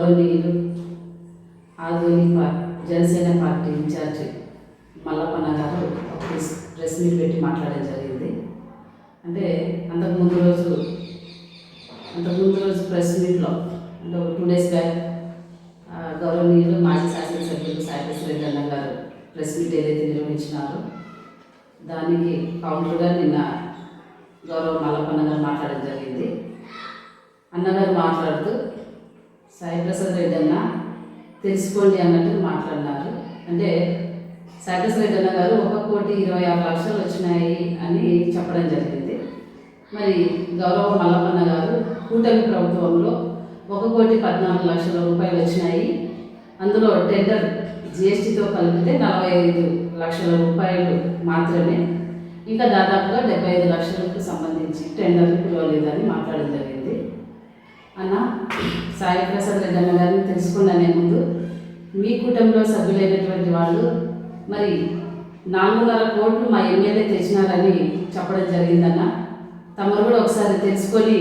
గౌరవనీయులు ఆధునిక Janasena party incharge Mallappanna గారు ఒక ప్రెస్ ప్రెస్ మీట్ పెట్టి మాట్లాడడం జరిగింది. అంటే అంతకుముందు రోజు అంతకుముందు రోజు ప్రెస్ మీట్లో అంటే ఒక టూ డేస్ బ్యాక్ గౌరవనీయులు మాజీ శాసనసభ్యులు సాయిప్రస్ రెడ్డి అన్న గారు ప్రెస్ మీట్ ఏదైతే నిర్వహించినారో దానికి కౌంటర్గా నిన్న గౌరవ మల్లప్పన్న గారు మాట్లాడడం జరిగింది. అన్నగారు మాట్లాడుతూ సాయిప్రసాద్ రెడ్డి అన్న తెలుసుకోండి అన్నట్టు మాట్లాడినారు. అంటే సాయిప్రసాద్ రెడ్డి అన్న గారు ఒక కోటి ఇరవై ఆరు లక్షలు వచ్చినాయి అని చెప్పడం జరిగింది. మరి గౌరవ మల్లప్పన్న గారు కూటమి ప్రభుత్వంలో ఒక కోటి పద్నాలుగు లక్షల రూపాయలు వచ్చినాయి. అందులో టెండర్ జిఎస్టీతో కలిపితే నలభై ఐదు లక్షల రూపాయలు మాత్రమే. ఇంకా దాదాపుగా డెబ్బై ఐదు లక్షలకు సంబంధించి టెండర్ పిలవలేదని మాట్లాడడం జరిగింది. అన్న సాయి ప్రసాద్ రెడ్డి గారిని తెలుసుకున్నానే ముందు. మీ కుటుంబంలో సభ్యులైనటువంటి వాళ్ళు మరి నాలుగున్నర కోట్లు మా ఎమ్మెల్యే తెచ్చినారని చెప్పడం జరిగిందన్న. తమరు కూడా ఒకసారి తెలుసుకొని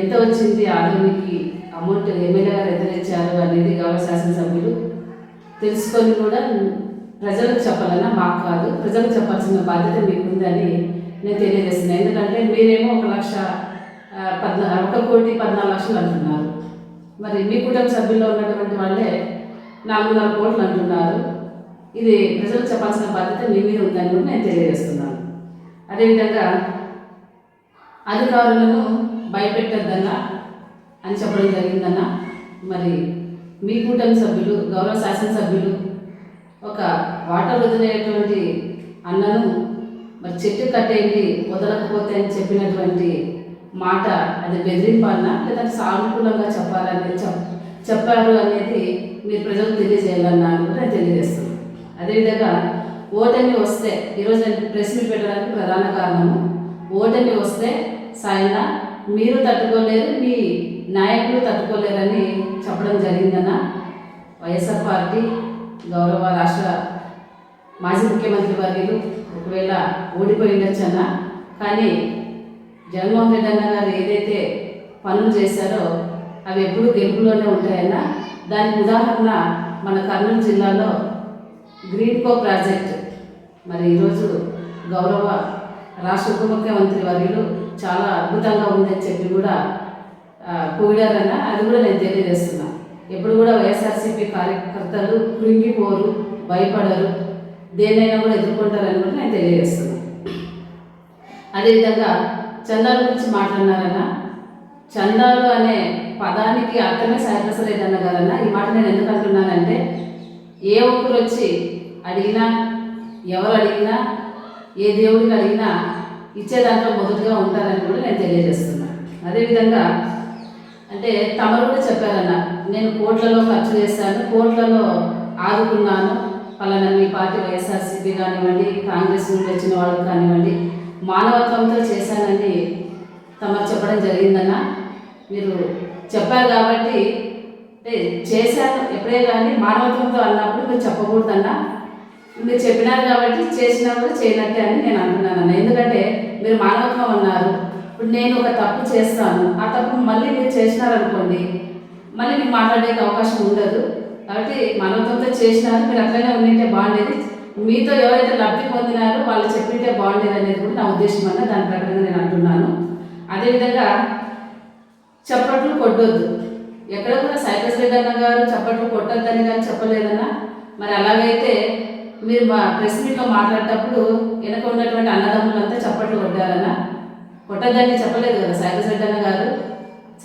ఎంత వచ్చింది ఆదరణకి అమౌంట్ ఎమ్మెల్యే గారు ఎంత తెచ్చారు అనేది గౌరవ శాసనసభ్యులు తెలుసుకొని కూడా ప్రజలకు చెప్పాలన్నా మాకు కాదు ప్రజలకు చెప్పాల్సిన బాధ్యత మీకుందని నేను తెలియజేస్తున్నాను. ఎందుకంటే మీరేమో ఒక లక్ష పద్నా ఒక కోటి పద్నాలుగు లక్షలు అంటున్నారు. మరి మీ కుటుంబ సభ్యుల్లో ఉన్నటువంటి వాళ్ళే నాలుగున్నర కోట్లు అంటున్నారు. ఇది ప్రజలకు చెప్పాల్సిన బాధ్యత మీ మీద ఉందని కూడా నేను తెలియజేస్తున్నాను. అదేవిధంగా అధికారులను భయపెట్టద్దన్నా అని చెప్పడం జరిగిందన్న మరి మీ కూటమి సభ్యులు గౌరవ శాసనసభ్యులు ఒక వాటర్ వదిలేటువంటి అన్నను మరి చెట్టు కట్టేయండి వదలకపోతే అని చెప్పినటువంటి మాట అది బెదిరింపాలనా? లేదంటే సానుకూలంగా చెప్పాలని చెప్ చెప్పారు అనేది మీరు ప్రజలకు తెలియజేయాలన్నా అని కూడా నేను తెలియజేస్తున్నాను. అదేవిధంగా ఓటమి వస్తే ఈరోజు నేను ప్రెస్ మీట్ పెట్టడానికి ప్రధాన కారణము ఓటమి వస్తే సాయన మీరు తట్టుకోలేరు మీ నాయకులు తట్టుకోలేరని చెప్పడం జరిగిందన్న వైఎస్ఆర్ పార్టీ గౌరవ రాష్ట్ర మాజీ ముఖ్యమంత్రి వర్యులు ఒకవేళ ఓడిపోయి ఉండొచ్చన్న కానీ జగన్మోహన్ రెడ్డి అన్న గారు ఏదైతే పనులు చేశారో అవి ఎప్పుడూ గెలుపులోనే ఉంటాయన్నా దానికి ఉదాహరణ మన కర్నూలు జిల్లాలో గ్రీన్ కో ప్రాజెక్ట్. మరి ఈరోజు గౌరవ రాష్ట్ర ఉప ముఖ్యమంత్రి వర్యులు చాలా అద్భుతంగా ఉందని చెప్పి కూడా కూడారన్న అది కూడా నేను తెలియజేస్తున్నా. ఎప్పుడు కూడా వైఎస్ఆర్సీపీ కార్యకర్తలు కృంగిపోరు భయపడరు దేన్నైనా కూడా ఎదుర్కొంటారని కూడా నేను తెలియజేస్తున్నాను అదేవిధంగా చందాల గురించి మాట్లాడినారన్న? చందాలు అనే పదానికి అర్థమే సాయప్రసలేదన్న కదన్న ఈ మాట నేను ఎందుకు అంటున్నానంటే ఏ ఒక్కరు వచ్చి అడిగినా ఎవరు అడిగినా ఏ దేవుడికి అడిగినా ఇచ్చే దాంట్లో మొదటిగా ఉంటారని కూడా నేను తెలియజేస్తున్నాను అదేవిధంగా అంటే తమరు కూడా చెప్పారన్న నేను కోట్లలో ఖర్చు చేశాను కోట్లలో ఆదుకున్నాను పలానా మీ పార్టీ వైఎస్ఆర్సీపీ కానివ్వండి కాంగ్రెస్ నుండి వచ్చిన వాళ్ళు కానివ్వండి మానవత్వంతో చేశానని తమరు చెప్పడం జరిగిందన్న. మీరు చెప్పారు కాబట్టి చేశాను ఎప్పుడే కానీ మానవత్వంతో అన్నప్పుడు మీరు చెప్పకూడదన్నా. మీరు చెప్పినారు కాబట్టి చేసినా కూడా చేయనట్టే అని నేను అంటున్నాను ఎందుకంటే మీరు మానవత్వం అన్నారు. ఇప్పుడు నేను ఒక తప్పు చేస్తాను. ఆ తప్పు మళ్ళీ మీరు చేసినారనుకోండి మళ్ళీ మీకు మాట్లాడే అవకాశం ఉండదు. కాబట్టి మానవత్వంతో చేసినారు మీరు అట్లనే ఉండింటే బాగుండేది. మీతో ఎవరైతే లబ్ధి పొందినారో వాళ్ళు చెప్పింటే బాగుండేది అనేది కూడా నా ఉద్దేశం అన్న దాని ప్రకారంగా నేను అంటున్నాను. అదేవిధంగా చప్పట్లు కొట్టొద్దు. ఎక్కడ కూడా సైకస్ రెడ్డి గారు చప్పట్లు కొట్టొద్దని కానీ చెప్పలేదన్నా. మరి అలాగైతే మీరు మా ప్రెస్ మీట్లో మాట్లాడేటప్పుడు వెనక ఉన్నటువంటి అన్నదమ్ములంతా చప్పట్లు కొట్టారన్నా. కొట్టద్దని చెప్పలేదు కదా సైకస్ రెడ్డి అన్న గారు.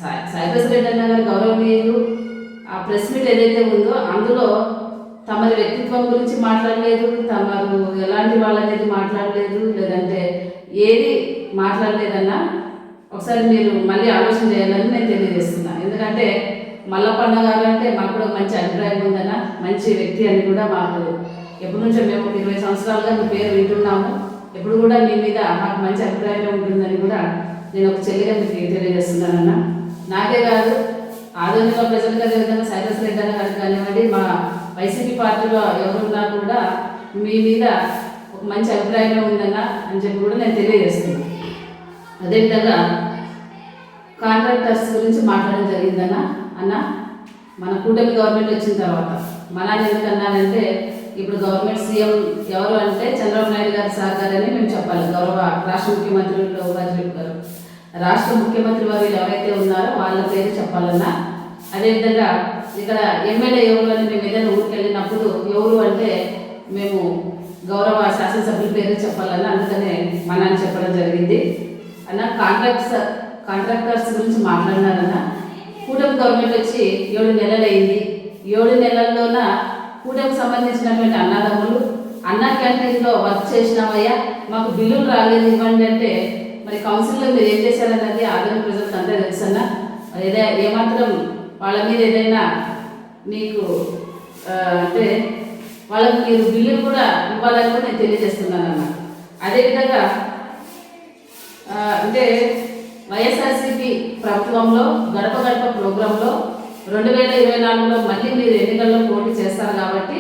సై- సైకస్ రెడ్డి అన్న గారు గౌరవనీయులు. ఆ ప్రెస్ మీట్ ఏదైతే ఉందో అందులో తమ వ్యక్తిత్వం గురించి మాట్లాడలేదు తమరు ఎలాంటి వాళ్ళనేది మాట్లాడలేదు లేదంటే ఏది మాట్లాడలేదన్నా ఒకసారి మీరు మళ్ళీ ఆలోచన చేయాలని నేను తెలియజేస్తున్నా. ఎందుకంటే మల్ల గారు అంటే మాకు కూడా మంచి అభిప్రాయం ఉందన్న మంచి వ్యక్తి అని కూడా మాకు ఎప్పటి నుంచో మేము ఒక ఇరవై సంవత్సరాలుగా మీ పేరు వింటున్నాము. ఎప్పుడు కూడా మీ మీద మాకు మంచి అభిప్రాయం ఉంటుందని కూడా నేను ఒక చెల్లిగా మీకు తెలియజేస్తున్నానన్న. నాకే కాదు ఆధునిక ప్రజలకు అదేవిధంగా సైరస్ రెడ్డి అన్న కానివ్వండి మా వైసీపీ పార్టీలో ఎవరున్నా కూడా మీ మీద ఒక మంచి అభిప్రాయంగా ఉందన్నా అని చెప్పి కూడా నేను తెలియజేస్తున్నాను. అదేవిధంగా కాంట్రాక్టర్స్ గురించి మాట్లాడడం జరిగిందన్నా అన్న మన కూటమి గవర్నమెంట్ వచ్చిన తర్వాత మన ఎందుకన్నానంటే ఇప్పుడు గవర్నమెంట్ సీఎం ఎవరు అంటే చంద్రబాబు నాయుడు గారి సహకారని మేము చెప్పాలి. గౌరవ రాష్ట్ర ముఖ్యమంత్రి వారి గారు. రాష్ట్ర ముఖ్యమంత్రి వారు ఎవరైతే ఉన్నారో వాళ్ళ పేరు చెప్పాలన్నా. అదేవిధంగా ఇక్కడ ఎమ్మెల్యే ఎవరు అని మేము ఏదైనా ఊరికి వెళ్ళినప్పుడు ఎవరు అంటే మేము గౌరవ శాసనసభ్యుల పేరు చెప్పాలన్నా అందుకనే మన చెప్పడం జరిగింది. అన్న కాంట్రాక్ట్స్ కాంట్రాక్టర్స్ గురించి మాట్లాడినారన్న. కూటమి గవర్నమెంట్ వచ్చి ఏడు నెలలు అయింది. ఏడు నెలల్లోన కూటమికి సంబంధించినటువంటి అన్నదమ్ములు అన్న క్యాంటీన్లో వర్క్ చేసినామయ్యా మాకు బిల్లులు రాలేదు ఇవ్వండి అంటే మరి కౌన్సిల్లో మీరు ఏం చేశారన్నది ఆదరణ ప్రజలకు అంతా తెలుసన్నా. మరి ఏదే ఏమాత్రం వాళ్ళ మీద ఏదైనా మీకు అంటే వాళ్ళకి మీరు బిల్లులు కూడా ఇవ్వాలని కూడా నేను తెలియజేస్తున్నానన్న అదేవిధంగా అంటే వైఎస్ఆర్సీపీ ప్రభుత్వంలో గడప గడప ప్రోగ్రాంలో రెండు వేల ఇరవై నాలుగులో మళ్ళీ మీరు ఎన్నికల్లో పోటీ చేస్తారు కాబట్టి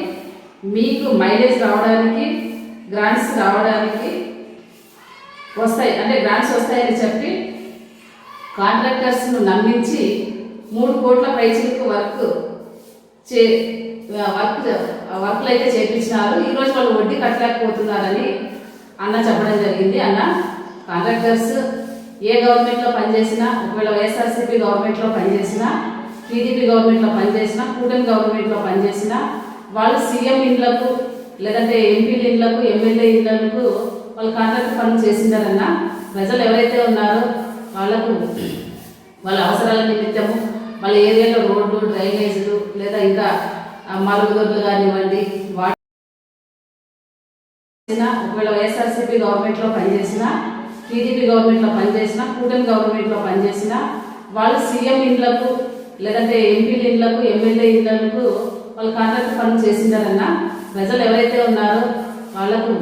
మీకు మైలేజ్ రావడానికి గ్రాంట్స్ రావడానికి వస్తాయి అంటే గ్రాంట్స్ వస్తాయని చెప్పి కాంట్రాక్టర్స్ను నమ్మించి మూడు కోట్ల పైచిలకు వర్క్ చే వర్క్ వర్క్లు అయితే చేపించినారు. ఈరోజు వాళ్ళు వడ్డీ కట్టలేకపోతున్నారని అన్న చెప్పడం జరిగింది. అన్న కాంట్రాక్టర్స్ ఏ గవర్నమెంట్లో పనిచేసినా ఒకవేళ వైఎస్ఆర్సీపీ గవర్నమెంట్లో పనిచేసినా టీడీపీ గవర్నమెంట్లో పనిచేసినా కూటమి గవర్నమెంట్లో పనిచేసినా వాళ్ళు సీఎం ఇండ్లకు లేదంటే ఎంపీల ఇండ్లకు ఎమ్మెల్యే ఇండ్లకు వాళ్ళు కాంట్రాక్ట్ పనులు చేసినారన్న ప్రజలు ఎవరైతే ఉన్నారో వాళ్ళకు వాళ్ళ అవసరాల నిమిత్తము మళ్ళీ ఏరియాలో రోడ్లు డ్రైనేజీలు లేదా ఇంకా మరుగుదొడ్లు కానివ్వండి వాటి ఒకవేళ వైఎస్ఆర్సీపీ గవర్నమెంట్లో పనిచేసినా టీడీపీ గవర్నమెంట్లో పనిచేసినా కూటమి గవర్నమెంట్లో పనిచేసినా వాళ్ళు సీఎం ఇండ్లకు లేదంటే ఎంపీల ఇండ్లకు ఎమ్మెల్యే ఇండ్లకు వాళ్ళు కాంట్రాక్ట్ పనులు చేసినారన్నా ప్రజలు ఎవరైతే ఉన్నారో వాళ్ళకు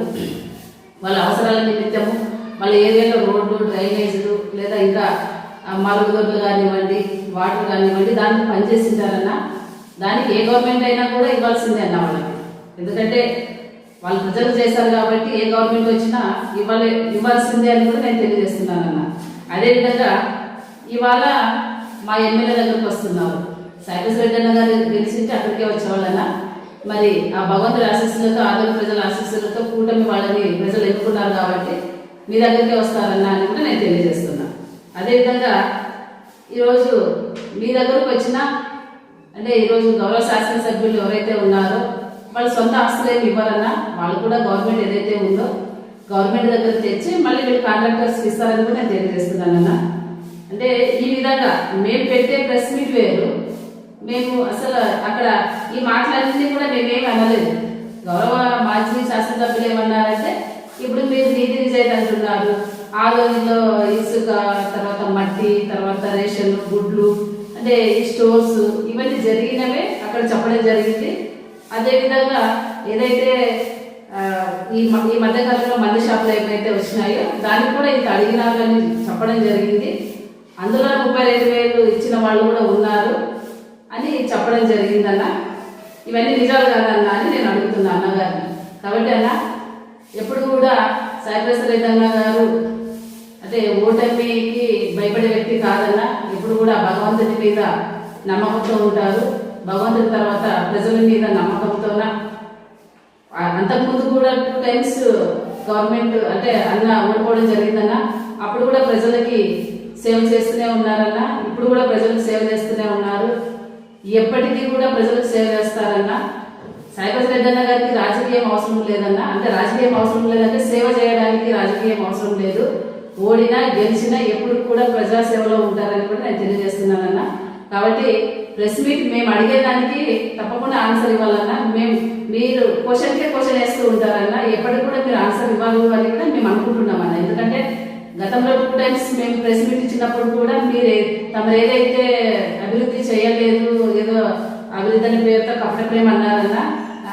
వాళ్ళ అవసరాల నిమిత్తము వాళ్ళ ఏరియాలో రోడ్లు డ్రైనేజీలు లేదా ఇంకా మరుగుదొడ్లు కానివ్వండి వాటర్ కానివ్వండి దానికి పనిచేసింటారన్న. దానికి ఏ గవర్నమెంట్ అయినా కూడా ఇవ్వాల్సిందే అన్న వాళ్ళకి. ఎందుకంటే వాళ్ళు ప్రజలు చేశారు కాబట్టి ఏ గవర్నమెంట్ వచ్చినా ఇవ్వాలి ఇవ్వాల్సిందే అని కూడా నేను తెలియజేస్తున్నానన్న. అదేవిధంగా ఇవాళ మా ఎమ్మెల్యే దగ్గరకు వస్తున్నారు. సైపస్ రెడ్డి అన్న గారు గెలిచింటే అక్కడికే వచ్చేవాళ్ళన్న. మరి ఆ భగవంతుడి ఆశీస్సులతో ఆంధ్ర ప్రజల ఆశీస్సులతో కూటమి వాళ్ళని ప్రజలు ఎన్నుకున్నారు కాబట్టి మీ దగ్గరికే వస్తారన్న అని కూడా నేను తెలియజేస్తున్నాను. అదేవిధంగా ఈరోజు మీ దగ్గరకు వచ్చిన అంటే ఈరోజు గౌరవ శాసనసభ్యులు ఎవరైతే ఉన్నారో వాళ్ళు సొంత ఆస్తులు ఏమి ఇవ్వాలన్నా వాళ్ళు కూడా గవర్నమెంట్ ఏదైతే ఉందో గవర్నమెంట్ దగ్గర తెచ్చి మళ్ళీ వీళ్ళు కాంట్రాక్టర్స్ ఇస్తారని కూడా నేను తెలియజేస్తున్నానన్న. అంటే ఈ విధంగా మేము పెట్టే ప్రెస్ మీట్ వేరు. మేము అసలు అక్కడ ఈ మాట్లాడింది కూడా మేమేమి అనలేదు. గౌరవ మాజీ శాసనసభ్యులు ఏమన్నారంటే ఇప్పుడు మీరు నీతి నిజాయితీ అంటున్నారు. ఆ రోజుల్లో ఇసుక తర్వాత మట్టి తర్వాత రేషన్ గుడ్లు అంటే ఈ స్టోర్స్ ఇవన్నీ జరిగినవే అక్కడ చెప్పడం జరిగింది. అదేవిధంగా ఏదైతే ఈ ఈ మధ్యకాలంలో మంది షాపులు ఏమైతే వచ్చినాయో దానికి కూడా ఇంత అడిగినారు అని చెప్పడం జరిగింది. అందులో ముప్పై రెండు వేలు ఇచ్చిన వాళ్ళు కూడా ఉన్నారు అని చెప్పడం జరిగిందన్న. ఇవన్నీ నిజాలు కాదన్నా అని నేను అడుగుతున్నా అన్నగారిని. కాబట్టి అన్న ఎప్పుడు కూడా సాయిప్రసాద్ అన్న గారు అంటే ఓటమికి భయపడే వ్యక్తి కాదన్న ఇప్పుడు కూడా భగవంతుని మీద నమ్మకంతో ఉంటారు. భగవంతుడి తర్వాత ప్రజల మీద నమ్మకంతోన? అంతకుముందు కూడా టూ టైమ్స్ గవర్నమెంట్ అంటే అన్న ఓడిపోవడం జరిగిందన్న అప్పుడు కూడా ప్రజలకి సేవ చేస్తూనే ఉన్నారన్న ఇప్పుడు కూడా ప్రజలకు సేవ చేస్తూనే ఉన్నారు. ఎప్పటికీ కూడా ప్రజలకు సేవ చేస్తారన్న సైబర్ రెడ్డి అన్న గారికి రాజకీయం అవసరం లేదన్న అంటే రాజకీయం అవసరం లేదంటే సేవ చేయడానికి రాజకీయం అవసరం లేదు. ఓడినా గెలిచినా ఎప్పుడు కూడా ప్రజాసేవలో ఉంటారని కూడా నేను తెలియజేస్తున్నానన్న. కాబట్టి ప్రెస్ మీట్ మేము అడిగేదానికి తప్పకుండా ఆన్సర్ ఇవ్వాలన్నా. మేము మీరు క్వశ్చన్కే క్వశ్చన్ వేస్తూ ఉంటారన్న. ఎప్పటికి కూడా మీరు ఆన్సర్ ఇవ్వాలి అని కూడా మేము అనుకుంటున్నామన్న. ఎందుకంటే గతంలో టూ టైమ్స్ మేము ప్రెస్ మీట్ ఇచ్చినప్పుడు కూడా మీరు తమరు ఏదైతే అభివృద్ధి చేయలేదు ఏదో అభివృద్ధి అనే పేరుతో కపట ప్రేమ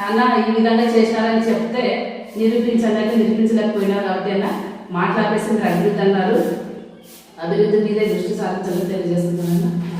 అన్న ఈ విధంగా చేశారని చెప్తే నిరూపించండి అంటే నిరూపించలేకపోయినారు కాబట్టి అన్న. మాట్లాడేసింది అభివృద్ధి అన్నారు. అభివృద్ధి మీదే దృష్టి సారించాలని తెలియజేస్తున్నాను.